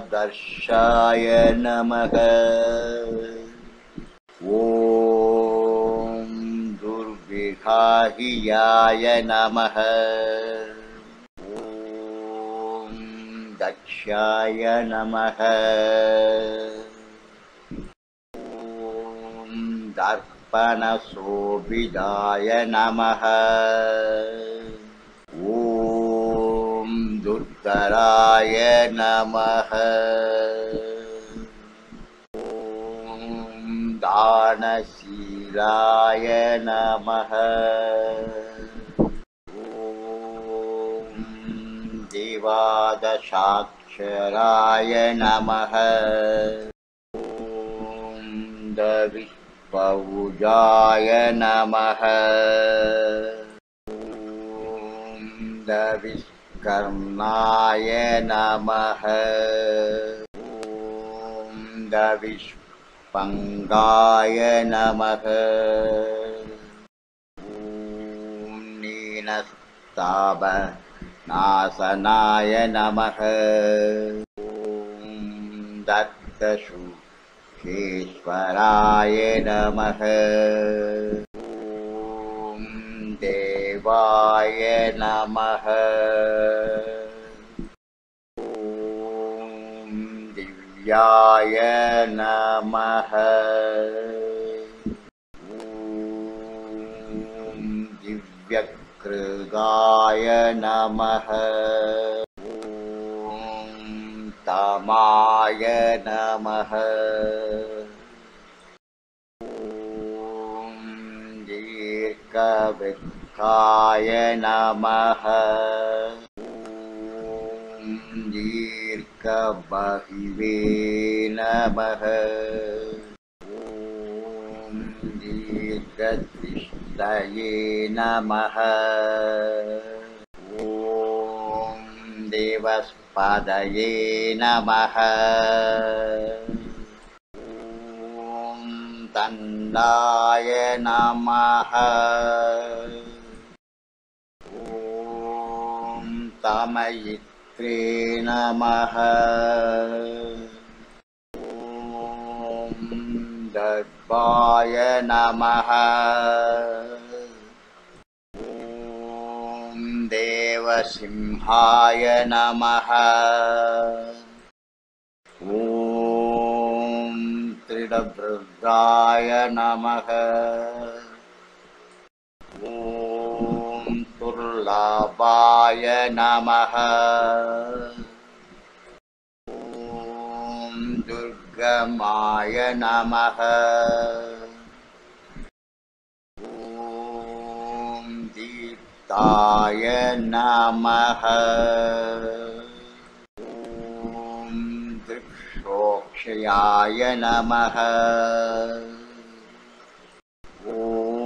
दर्शाय नमः। ॐ दुर्विहाहियाय नमः। ॐ दक्षाय नमः। ॐ दर्पणशोभिदाय नमः ॐ दुर्धराय नमः ॐ दानशीलाय नमः ॐ देवादशाक्षराय नमः ॐ दविष्पौजाय नमः ॐ दविष्कर्णाय नमः। ॐ दविष्पङ्गाय नमः। ॐ नीनस्ताब नाशनाय नमः। ॐ दत्तशुखेश्वराय नमः देवाय नमः। ॐ दिव्याय नमः। ॐ दिव्यकृगाय नमः। ॐ तमाय नमः। ॐ दीर्घवृक्षाय नमः। ॐ दीर्घबहिवे नमः। ॐ दीर्घदृष्टये नमः। ॐ देवस्पदये नमः। ॐ दण्डाय नमः तमयित्रे नमः। ॐ दर्भाय नमः। ॐ देवसिंहाय नमः। ॐ त्रिडभृद्राय नमः ॐ दुर्लभाय नमः। ॐ दुर्गमाय नमः। ॐ दीप्ताय नमः। ॐ दृक्षोक्षयाय नमः। ॐ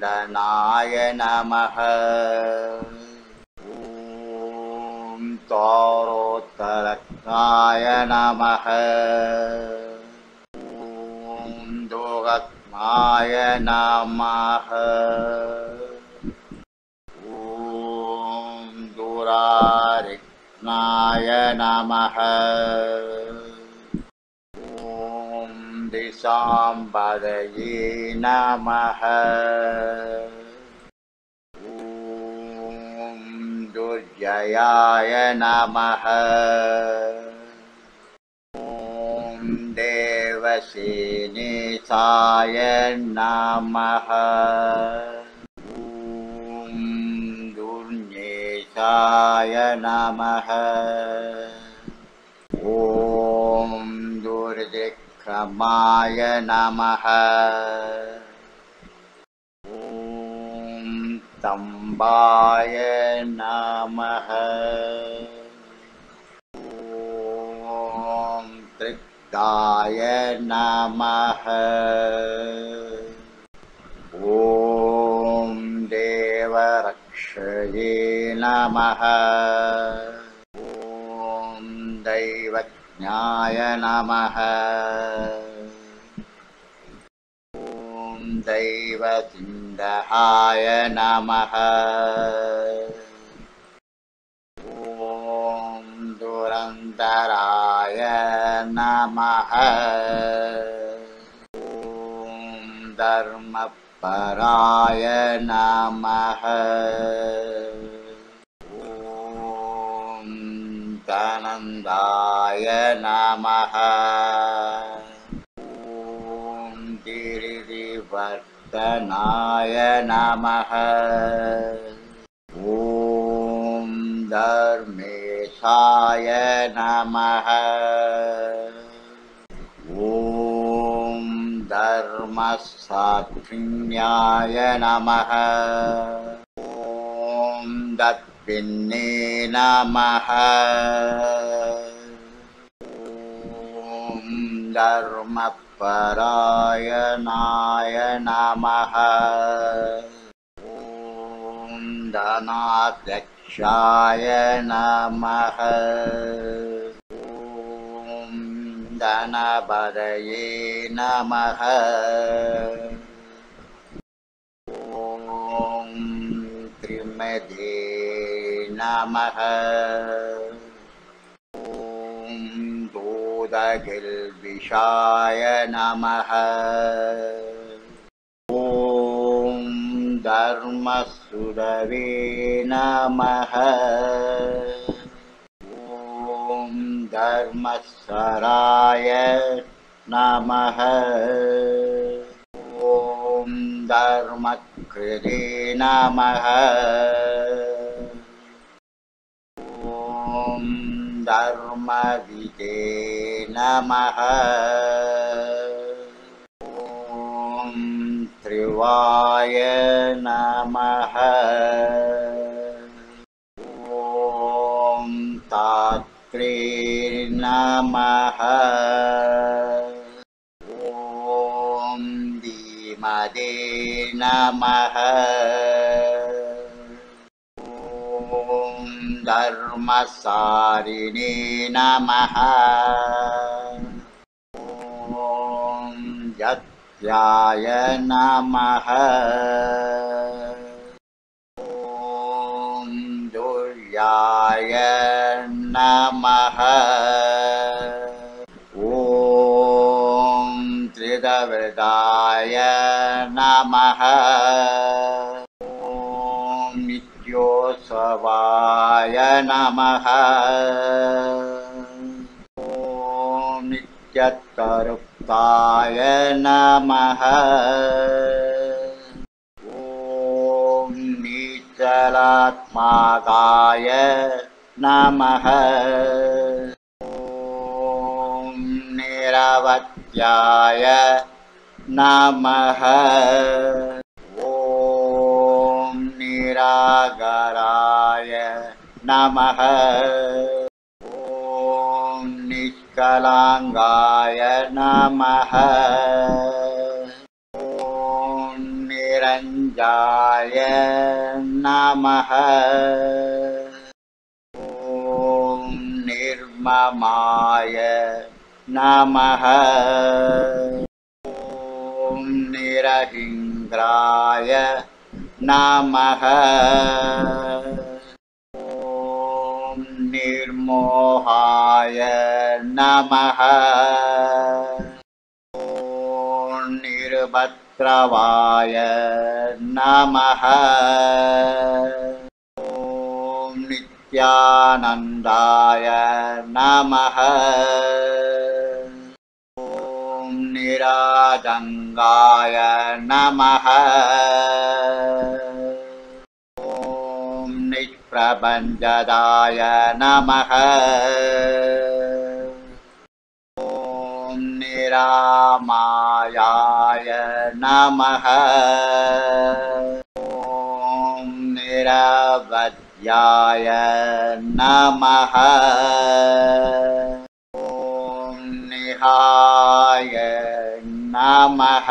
दिव्यमण्डनाय नमः ॐ तारोत्तरकाय नमः। ॐ दोगत्माय नमः। ॐ दुरारिक्नाय नमः दिशाम्बरये नमः। ॐ दुर्जयाय नमः। ॐ देवसेनेशाय नमः। ॐ दुर्नेशाय नमः दुर्दिक्रमाय नमः। ॐ तम्बाय नमः। ॐ तृप्ताय नमः। ॐ देवरक्षये नमः। ॐ दैवज्ञाय नमः ॐ दैवसिन्धहाय नमः ॐ धर्मान्तराय नमः ॐ धर्मपराय नमः ॐ धनन्दाय नमः। ॐ गिरिवर्धनाय नमः। ॐ धर्मेशाय नमः। ॐ धर्मसाक्षिण्याय नमः। ॐ दत्पिन्ने नमः। ॐ धर्मपरायणाय नमः। ॐ धनाध्यक्षाय नमः। ॐ धनपदये नमः नमः। ॐ दूदगिल्विषाय नमः। ॐ धर्मसुरवे नमः। ॐ धर्मसराय नमः। ॐ धर्मकृते नमः। ॐ धर्मविदे नमः। ॐ त्रिवाय नमः। ॐ तात्रे नमः ॐ धीमदे नमः धर्मसारिणे नमः। ॐ यत्याय नमः। ॐ दुर्याय नमः। ॐ त्रिदवृदाय नमः ॐ नित्यतरुप्ताय नमः। ॐ नीचलात्मागाय नमः। ॐ निरवत्याय नमः। ॐ निरागराय नमः। ॐ निष्कलाङ्गाय नमः। ॐ निरञ्जाय नमः। ॐ निर्ममाय नमः। ॐ निरहिङ्ग्राय नमः ॐ निर्मोहाय नमः। ॐ निर्भद्रवाय नमः। ॐ नित्यानन्दाय नमः। ॐ निराजङ्गाय नमः निष्प्रपञ्चदाय नमः। ॐ निरामायाय नमः। ॐ निरवध्याय नमः। ॐ निहाय नमः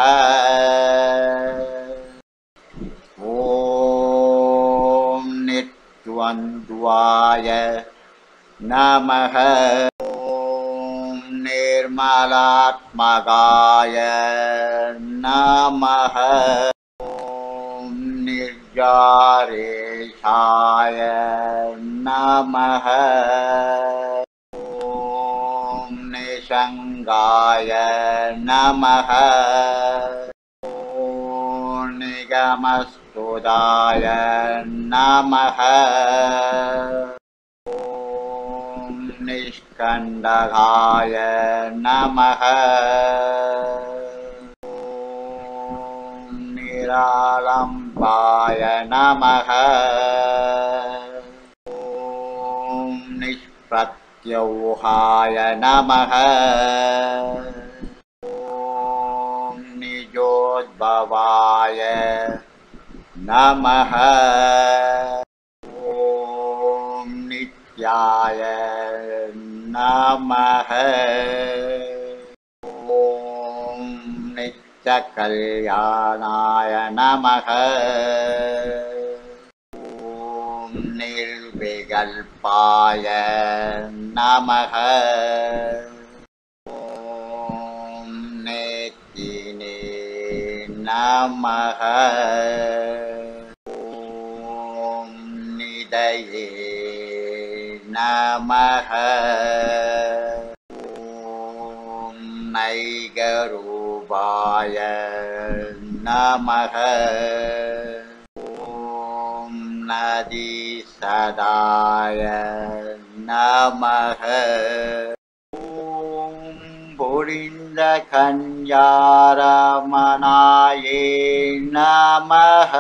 ॐ निर्द्वन्द्वाय नमः। ॐ निर्मलात्मगाय। नमः। ॐ निर्जारेशाय। नमः। ॐ निशङ्गाय। नमः। ॐ निगमस्तुदाय। नमः निष्कण्डकाय नमः। निरालम्बाय नमः। ॐ निष्प्रत्यौहाय नमः। ॐ निजोद्भवाय नमः। ॐ नित्याय नमः। ॐ नित्यकल्याणाय नमः। ॐ निर्विकल्पाय नमः। ॐ नेतिने नमः। ॐ निदये नमः ॐ नैगरूपाय नमः। ॐ नदीसदाय नमः। ॐ पुरिन्दखञ्जारमणाये नमः